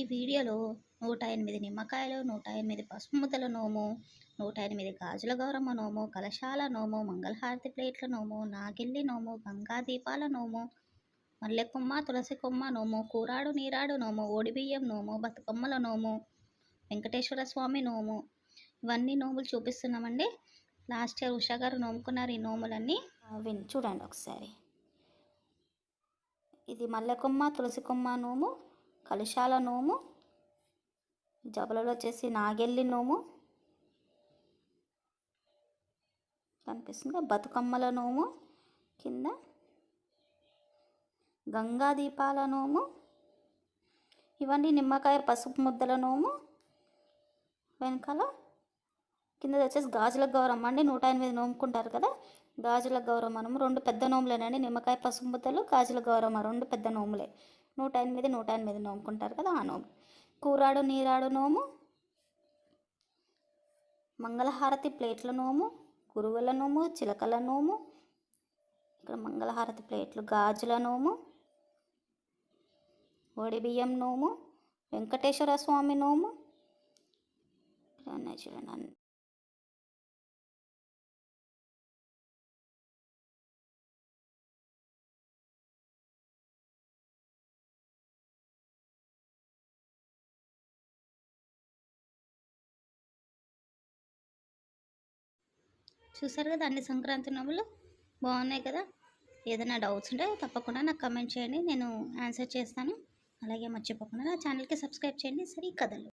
ఈ వీడియోలో నూట ఎనిమిది నిమ్మకాయలు నూట ఎనిమిది పసుపు ముద్దల నోము నూట ఎనిమిది గాజుల గౌరమ్మ నోము కలశాల నోము మంగళహారతి ప్లేట్ల నోము నాగిల్లి నోము గంగా దీపాల నోము మల్లె కొమ్మ తులసి కొమ్మ నోము కూరాడు నీరాడు నోము ఓడిబియ్యం నోము బతుకమ్మల నోము వెంకటేశ్వర స్వామి నోము. ఇవన్నీ నోములు చూపిస్తున్నామండి. లాస్ట్ ఇయర్ ఉషా గారు నోముకున్నారు ఈ నోములన్నీ. విని విన్ చూడండి ఒకసారి. ఇది మల్లె కొమ్మ తులసి కొమ్మ నోము కలుషాల నోము జబలలో వచ్చేసి నాగెల్లి నోము కనిపిస్తుంది? బతుకమ్మల నోము కింద గంగా దీపాల నోము ఇవన్నీ నిమ్మకాయ పసుపు ముద్దల నోము వెనకాల కింద వచ్చేసి గాజుల గౌరమ్మ అండి. నూట ఎనిమిది నోముకుంటారు కదా? గాజుల గౌరమ్మ రెండు పెద్ద నోములేనండి. నిమ్మకాయ పసుపు ముద్దలు గాజుల గౌరమ్మ రెండు పెద్ద నోములే. నూట ఎనిమిది నూట ఎనిమిది నోముకుంటారు కదా ఆ నోము. కూరాడు నీరాడు నోము మంగళహారతి ప్లేట్ల నోము గురువుల నోము చిలకల నోము ఇక్కడ మంగళహారతి ప్లేట్లు గాజుల నోము బియ్యం నోము వెంకటేశ్వర స్వామి నోము. చూడండి చూసారు కదా అన్ని సంక్రాంతి నవ్వులు? బాగున్నాయి కదా? ఏదైనా డౌట్స్ ఉంటే తప్పకుండా నాకు కమెంట్ చేయండి. నేను ఆన్సర్ చేస్తాను. అలాగే మర్చిపోకుండా నా ఛానల్కి సబ్స్క్రైబ్ చేయండి. సరే కథలు